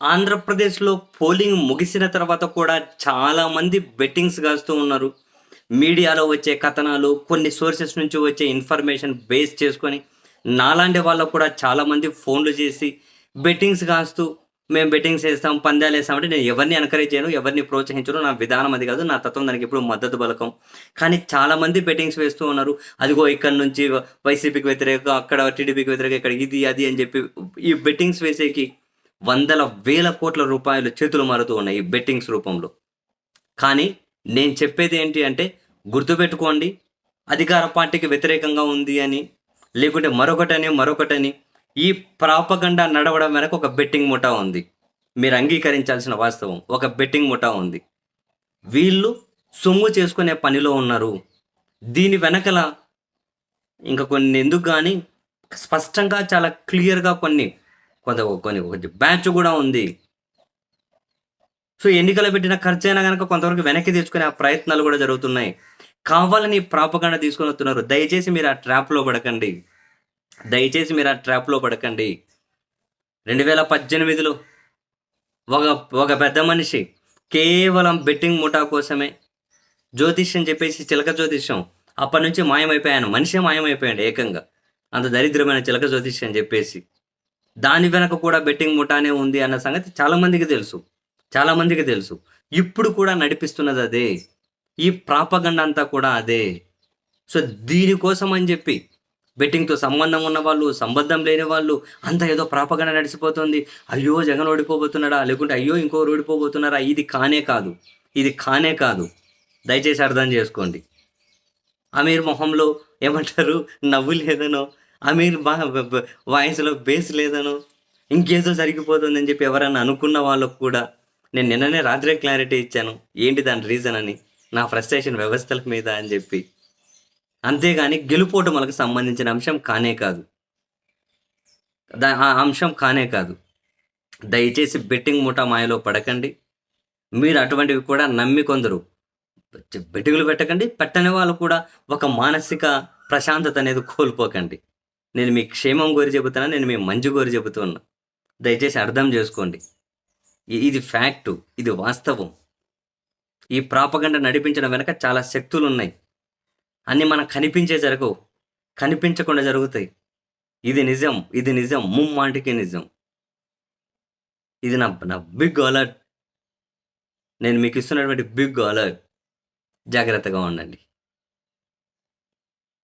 ఆంధ్రప్రదేశ్లో పోలింగ్ ముగిసిన తర్వాత కూడా చాలామంది బెట్టింగ్స్ కాస్తూ ఉన్నారు. మీడియాలో వచ్చే కథనాలు కొన్ని సోర్సెస్ నుంచి వచ్చే ఇన్ఫర్మేషన్ బేస్ చేసుకొని నాలాంటి వాళ్ళకు కూడా చాలామంది ఫోన్లు చేసి బెట్టింగ్స్ కాస్తూ మేము బెట్టింగ్స్ వేస్తాం పందాలు వేస్తామంటే నేను ఎవరిని ఎంకరేజ్ చేయను ఎవరిని ప్రోత్సహించను నా విధానం అది కాదు నా తత్వం దానికి ఇప్పుడు మద్దతు బలకం కానీ చాలామంది బెట్టింగ్స్ వేస్తూ ఉన్నారు. అదిగో ఇక్కడ నుంచి వైసీపీకి వ్యతిరేక అక్కడ టీడీపీకి వ్యతిరేక ఇక్కడ ఇది అది అని చెప్పి ఈ బెట్టింగ్స్ వేసేకి వందల వేల కోట్ల రూపాయలు చేతులు మారుతూ ఉన్నాయి బెట్టింగ్స్ రూపంలో. కానీ నేను చెప్పేది ఏంటి అంటే గుర్తుపెట్టుకోండి అధికార పార్టీకి వ్యతిరేకంగా ఉంది అని లేకుంటే మరొకటని మరొకటని ఈ ప్రాపగండా నడవడం వెనక ఒక బెట్టింగ్ ముఠా ఉంది. మీరు అంగీకరించాల్సిన వాస్తవం ఒక బెట్టింగ్ ముఠా ఉంది. వీళ్ళు సొమ్ము చేసుకునే పనిలో ఉన్నారు. దీని వెనకల ఇంకా కొన్ని ఎందుకు కానీ స్పష్టంగా చాలా క్లియర్గా కొన్ని కొంత కొన్ని బ్యాచ్ కూడా ఉంది. సో ఎన్నికలు పెట్టిన ఖర్చు అయినా కనుక కొంతవరకు వెనక్కి తెచ్చుకునే ఆ ప్రయత్నాలు కూడా జరుగుతున్నాయి. కావాలని ప్రాపగండ తీసుకొని వస్తున్నారు. దయచేసి మీరు ఆ ట్రాప్లో పడకండి. దయచేసి మీరు ఆ ట్రాప్లో పడకండి. రెండు వేల పద్దెనిమిదిలో ఒక ఒక పెద్ద మనిషి కేవలం బెట్టింగ్ ముఠా కోసమే జ్యోతిష్యం చెప్పేసి చిలక జ్యోతిష్యం అప్పటి నుంచి మాయమైపోయాను. మనిషే మాయమైపోయాడు ఏకంగా. అంత దరిద్రమైన చిలక జ్యోతిష్యం చెప్పేసి. దాని వెనక కూడా బెట్టింగ్ ముఠానే ఉంది అన్న సంగతి చాలా మందికి తెలుసు. చాలా మందికి తెలుసు. ఇప్పుడు కూడా నడిపిస్తున్నది అదే. ఈ ప్రాపగండ అంతా కూడా అదే. సో దీనికోసం అని చెప్పి బెట్టింగ్తో సంబంధం ఉన్న వాళ్ళు సంబంధం లేని వాళ్ళు అంతా ఏదో ప్రాపగండ నడిచిపోతుంది. అయ్యో జగన్ ఓడిపోబోతున్నాడా? లేకుంటే అయ్యో ఇంకోరు ఓడిపోబోతున్నారా? ఇది కానే కాదు. ఇది కానే కాదు. దయచేసి అర్థం చేసుకోండి. అమీర్ మొహంలో ఏమంటారు? నవ్వు లేదనో అమీర్ బా బ- వాయిస్లో బేస్ లేదను ఇంకేదో జరిగిపోతుందని చెప్పి ఎవరన్నా అనుకున్న వాళ్ళకు కూడా నేను నిన్ననే రాత్రే క్లారిటీ ఇచ్చాను. ఏంటి దాని రీజన్ అని? నా ఫ్రస్ట్రేషన్ వ్యవస్థల మీద అని చెప్పి. అంతేగాని గెలుపోటములకు సంబంధించిన అంశం కానే కాదు. దా- ఆ అంశం కానే కాదు. దయచేసి బెట్టింగ్ ముఠా మాయలో పడకండి. మీరు అటువంటివి కూడా నమ్మి కొందరు. బెట్టింగ్లు పెట్టకండి. పెట్టని వాళ్ళు కూడా ఒక మానసిక ప్రశాంతత అనేది కోల్పోకండి. నేను మీ క్షేమం కోరి చెబుతున్నా నేను మీ మంచి కోరి చెబుతున్నా. దయచేసి అర్థం చేసుకోండి. ఇది ఫ్యాక్టు ఇది వాస్తవం. ఈ ప్రాపగండ నడిపించడం వెనక చాలా శక్తులు ఉన్నాయి అన్ని మనకు కనిపించే జరగవు. కనిపించకుండా జరుగుతాయి. ఇది నిజం ఇది నిజం ముమ్మాటికి నిజం. ఇది నా నా బిగ్ అలర్ట్. నేను మీకు ఇస్తున్నటువంటి బిగ్ అలర్ట్. జాగ్రత్తగా ఉండండి.